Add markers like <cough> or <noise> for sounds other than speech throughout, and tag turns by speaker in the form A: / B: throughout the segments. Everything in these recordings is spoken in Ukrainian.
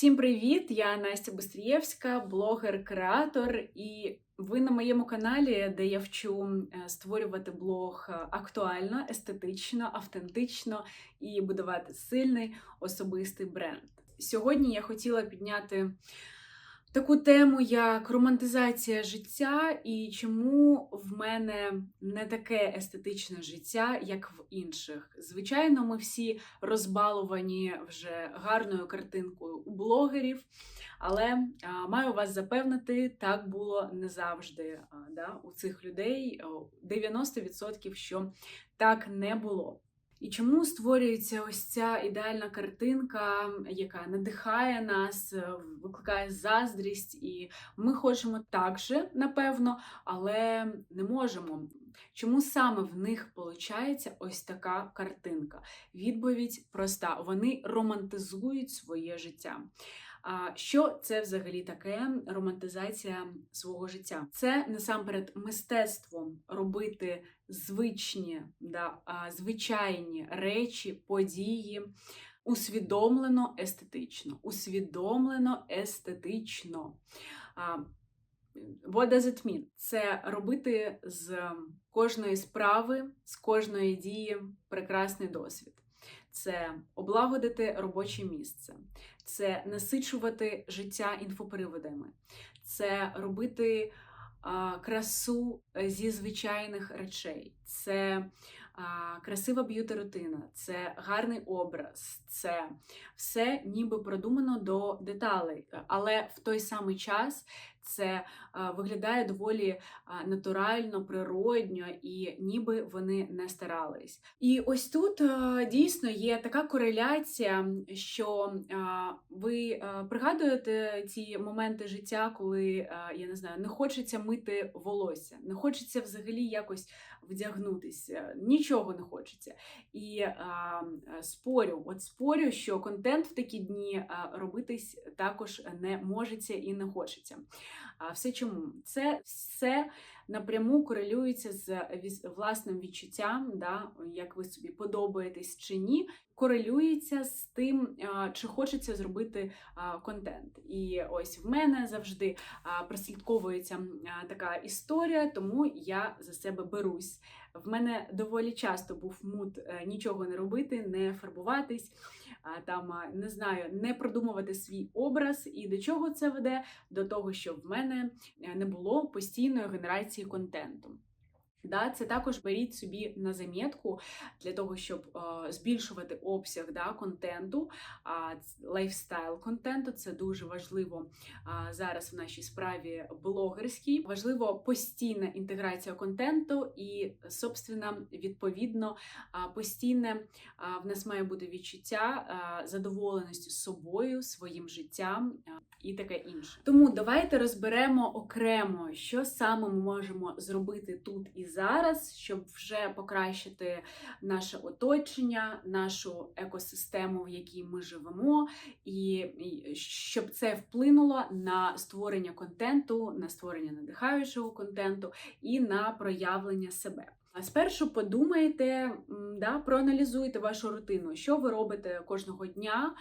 A: Всім привіт! Я Настя Бистрієвська, блогер-креатор, і ви на моєму каналі, де я вчу е, створювати блог е, актуально, естетично, автентично і будувати сильний особистий бренд. Сьогодні я хотіла підняти таку тему, як романтизація життя, і чому в мене не таке естетичне життя, як в інших. Звичайно, ми всі розбаловані вже гарною картинкою у блогерів. Але маю вас запевнити, так було не завжди. Да, у цих людей 90% що так не було. І чому створюється ось ця ідеальна картинка, яка надихає нас, е, викликає заздрість, і ми хочемо так же, напевно, але не можемо. Чому саме в них виходить ось така картинка? Відповідь проста: вони романтизують своє життя. А що це взагалі таке романтизація свого життя? Це насамперед мистецтво робити звичні, да, звичайні речі, події. Усвідомлено естетично, усвідомлено естетично. What does it mean? Це робити з кожної справи, з кожної дії прекрасний досвід це облагодити робоче місце, це насичувати життя інфоприводами, це робити красу зі звичайних речей, це красива б'юти-рутина, це гарний образ, це все ніби продумано до деталей, але в той самий час це виглядає доволі натурально, природньо і ніби вони не старались. І ось тут дійсно є така кореляція, що ви пригадуєте ці моменти життя, коли я не знаю, не хочеться мити волосся, не хочеться взагалі якось вдягнутися, нічого не хочеться. І спорю, от спорю, що контент в такі дні робитись також не можеться і не хочеться. А все чому? Це все напряму корелюється з власним відчуттям, да, як ви собі подобаєтесь чи ні, корелюється з тим, чи хочеться зробити контент. І ось в мене завжди прослідковується така історія, тому я за себе берусь. В мене доволі часто був мут е, нічого не робити, не фарбуватись там не знаю, не продумувати свій образ, і до чого це веде? До того, що в мене е, не було постійної генерації контенту. Да, Це також беріть собі на замітку для того, щоб е, збільшувати обсяг да, контенту, а лайфстайл контенту це дуже важливо е, зараз в нашій справі блогерській. Важливо постійна інтеграція контенту і, собственно, відповідно, е, постійне е, в нас має бути відчуття е, задоволеності собою, своїм життям. Е, і таке інше. Тому давайте розберемо окремо, що саме ми можемо зробити тут і зараз, щоб вже покращити наше оточення, нашу екосистему, в якій ми живемо, і щоб це вплинуло на створення контенту, на створення надихаючого контенту і на проявлення себе. Спершу подумайте, да, проаналізуйте вашу рутину, що ви робите кожного дня,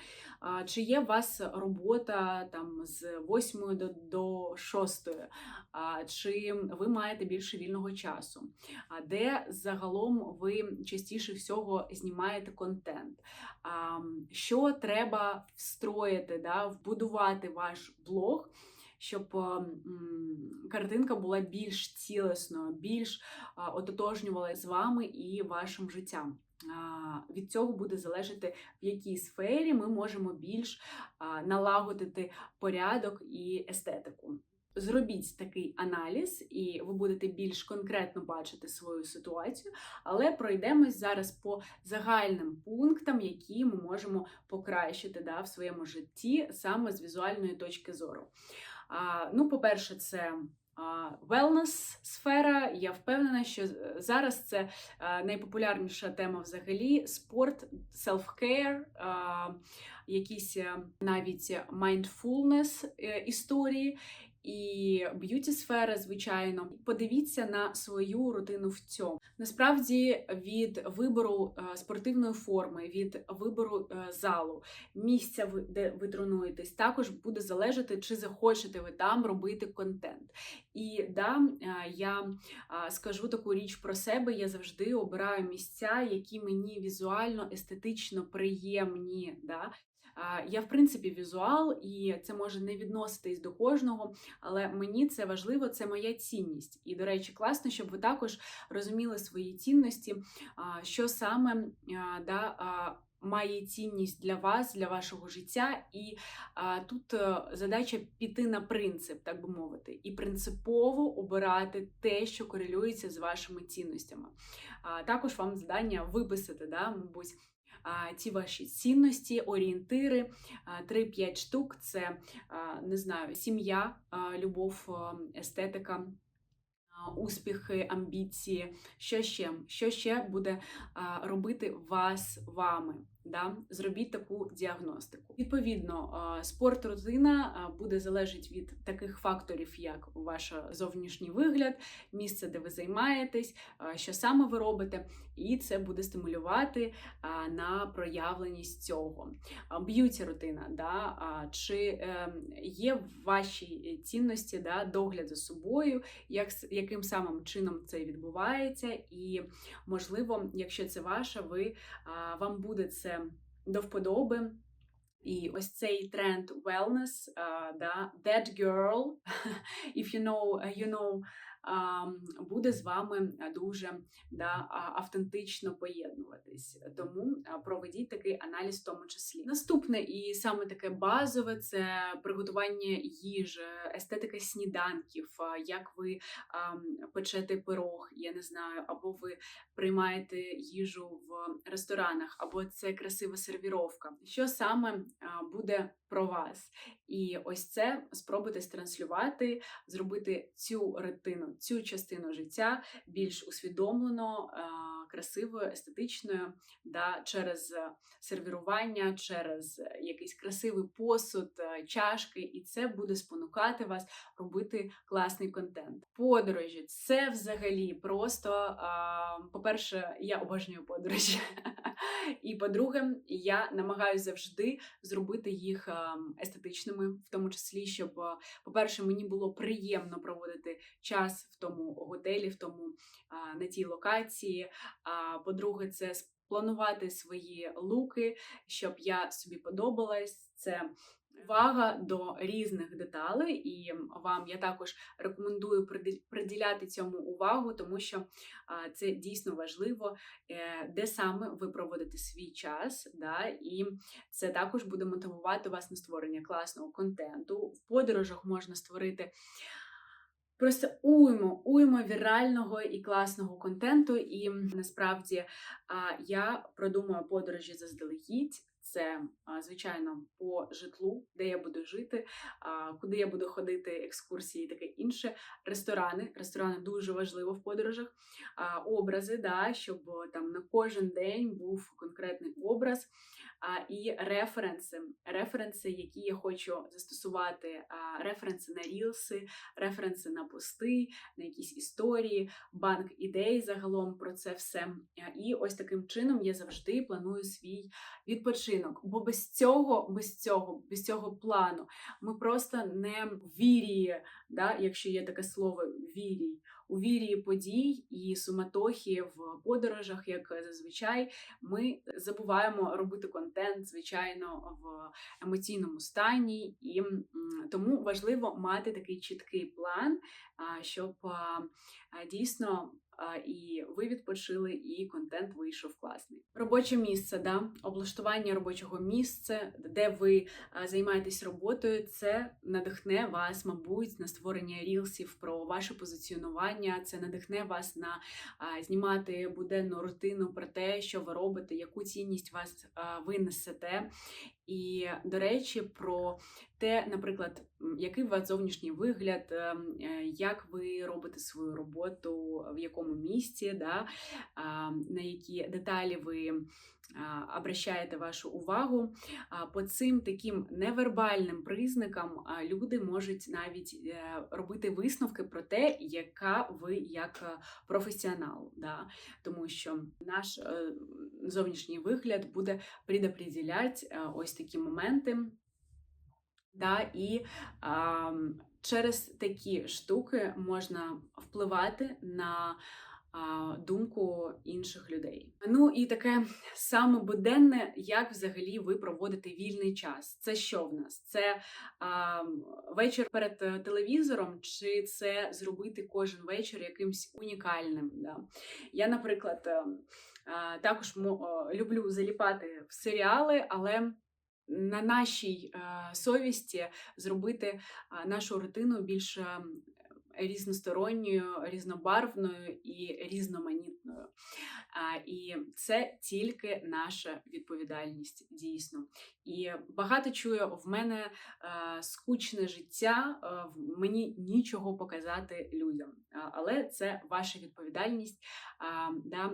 A: чи є у вас робота там з 8 до до 6, чи ви маєте більше вільного часу, де загалом ви частіше всього знімаєте контент, що треба встроїти, да, вбудувати ваш блог щоб картинка була більш цілесною, більш ототожнювала з вами і вашим життям. Від цього буде залежати, в якій сфері ми можемо більш налагодити порядок і естетику. Зробіть такий аналіз, і ви будете більш конкретно бачити свою ситуацію, але пройдемось зараз по загальним пунктам, які ми можемо покращити да, в своєму житті саме з візуальної точки зору. Ну, по-перше, це Wellness сфера. Я впевнена, що зараз це найпопулярніша тема взагалі: спорт, self-care, якісь навіть mindfulness е, історії. І б'юті сфера, звичайно. Подивіться на свою рутину в цьому. Насправді, від вибору е, спортивної форми, від вибору е, залу, місця, де ви тренуєтесь, також буде залежати, чи захочете ви там робити контент. І да, е, я скажу таку річ про себе. Я завжди обираю місця, які мені візуально, естетично приємні. Да? Я, в принципі, візуал, і це може не відноситись до кожного, але мені це важливо, це моя цінність. І, до речі, класно, щоб ви також розуміли свої цінності, що саме да, має цінність для вас, для вашого життя. І тут е, задача піти на принцип, так би мовити, і принципово обирати те, що корелюється з вашими цінностями. Також вам завдання виписати, да, мабуть. Ті ваші цінності, орієнтири, а, 3-5 штук це не знаю, сім'я, любов, естетика, успіхи, амбіції. Що ще? Що ще буде робити вас вами? Да? Зробіть таку діагностику. Відповідно, спорт-рутина буде залежати від таких факторів, як ваш зовнішній вигляд, місце, де ви займаєтесь, що саме ви робите, і це буде стимулювати на проявленість цього. Б'юті рутина, да? чи ем, є в вашій цінності да, догляд за собою, як, яким самим чином це відбувається, і можливо, якщо це ваше, ви вам буде це до вподоби. І ось цей тренд wellness, а, да, that girl, <laughs> if you know, you know, а, буде з вами дуже да, автентично поєднуватись. Тому проведіть такий аналіз в тому числі. Наступне і саме таке базове це приготування їжі, естетика сніданків, як ви печете пирог, я не знаю, або ви приймаєте їжу в ресторанах, або це красива сервіровка. Що саме буде про вас? І ось це спробуйте странслювати, зробити цю ретину, цю частину життя більш усвідомлено, красивою, естетичною, да, через е, сервірування, через е, якийсь красивий посуд, е, чашки, і це буде спонукати вас робити класний контент. Подорожі це взагалі просто. По-перше, я обожнюю подорожі. <laughs> І по-друге, я намагаюся завжди зробити їх естетичними, в тому числі, щоб, по-перше, мені було приємно проводити час в тому готелі, в тому на тій локації. А по-друге, це спланувати свої луки, щоб я собі подобалась. Це увага до різних деталей, і вам я також рекомендую приділяти цьому увагу, тому що це дійсно важливо, е, де саме ви проводите свій час, да, і це також буде мотивувати вас на створення класного контенту. В подорожах можна створити. Просто уйму, уйму вірального і класного контенту. І насправді я продумую подорожі заздалегідь. Це, звичайно, по житлу, де я буду жити, куди я буду ходити, екскурсії таке інше. Ресторани. Ресторани дуже важливо в подорожах. Образи, да, щоб там на кожен день був конкретний образ. І референси, референси, які я хочу застосувати, референси на рілси, референси на пости, на якісь історії, банк ідей загалом про це все. І ось таким чином я завжди планую свій відпочинок. Бо без цього, без цього, без цього плану ми просто не в вірії, да, якщо є таке слово вірій, у вірі подій і суматохи в подорожах, як зазвичай, ми забуваємо робити контент, звичайно, в емоційному стані, і тому важливо мати такий чіткий план, щоб дійсно і ви відпочили, і контент вийшов класний. Робоче місце, да, облаштування робочого місця, де ви займаєтесь роботою, це надихне вас, мабуть, на створення рілсів про ваше позиціонування. Це надихне вас на знімати буденну рутину про те, що ви робите, яку цінність вас ви несете. І, до речі, про те, наприклад, який у вас зовнішній вигляд, е, е, як ви робите свою роботу, в якому місці, да, на які деталі ви обращаєте вашу увагу. По цим таким невербальним признакам люди можуть навіть е, робити висновки про те, яка ви як е, професіонал. Да? Тому що наш е, зовнішній вигляд буде предопределяти е, ось такі моменти. Да, і а, через такі штуки можна впливати на думку інших людей. Ну і таке саме буденне, як взагалі ви проводите вільний час. Це що в нас? Це а, вечір перед телевізором, чи це зробити кожен вечір якимсь унікальним? Да? Я, наприклад, е, а, також е, люблю заліпати в серіали, але на нашій е, совісті зробити нашу рутину більш е, різносторонньою, різнобарвною і різноманітною. І це тільки наша відповідальність, дійсно. І багато чую в мене е, скучне життя, е, мені нічого показати людям. Але це ваша відповідальність. Да,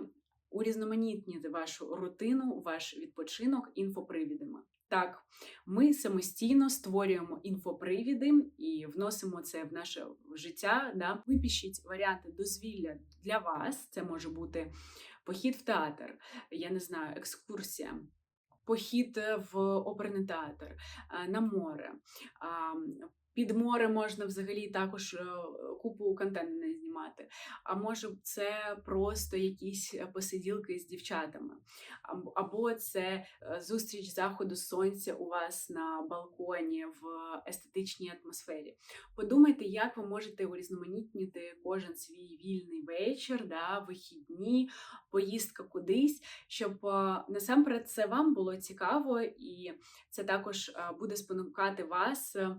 A: урізноманітніти вашу рутину, ваш відпочинок інфопривідами. Так, ми самостійно створюємо інфопривіди і вносимо це в наше життя. Да? Випишіть варіанти дозвілля для вас. Це може бути похід в театр, я не знаю, екскурсія. Похід е, в оперний театр, е, на море. Під море можна взагалі також е, купу контенту не знімати. А може, це просто якісь е, посиділки з дівчатами, Або- це е, зустріч заходу сонця у вас на балконі в естетичній атмосфері. Подумайте, як ви можете урізноманітнити кожен свій вільний вечір, да, вихідні, поїздка кудись, щоб насамперед це вам було цікаво, і це також буде спонукати вас е,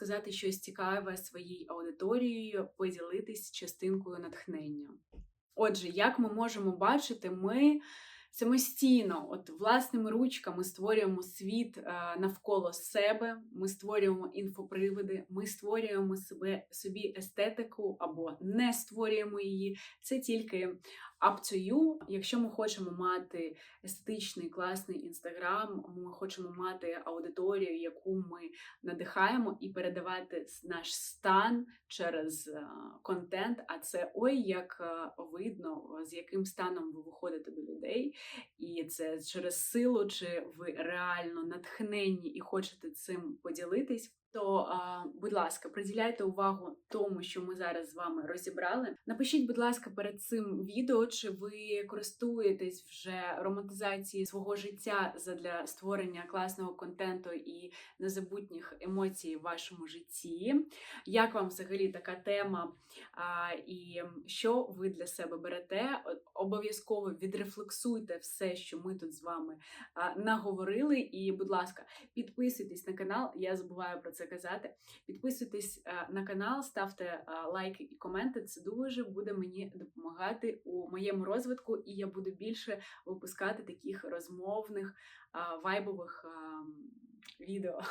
A: розказати щось цікаве своїй аудиторії, поділитись частинкою натхнення. Отже, як ми можемо бачити, ми самостійно, от власними ручками створюємо світ е, навколо себе, ми створюємо інфоприводи, ми створюємо себе собі естетику або не створюємо її. Це тільки up to you. Якщо ми хочемо мати естетичний класний інстаграм, ми хочемо мати аудиторію, яку ми надихаємо, і передавати наш стан через е, контент. А це ой, як е, видно, з яким станом ви виходите до людей, і це через силу, чи ви реально натхненні і хочете цим поділитись. То, будь ласка, приділяйте увагу тому, що ми зараз з вами розібрали. Напишіть, будь ласка, перед цим відео, чи ви користуєтесь вже романтизацією свого життя задля створення класного контенту і незабутніх емоцій в вашому житті. Як вам взагалі така тема? І що ви для себе берете? Обов'язково відрефлексуйте все, що ми тут з вами наговорили. І, будь ласка, підписуйтесь на канал. Я забуваю про це казати. Підписуйтесь на канал, ставте лайки і коменти. Це дуже буде мені допомагати у моєму розвитку, і я буду більше випускати таких розмовних вайбових відео.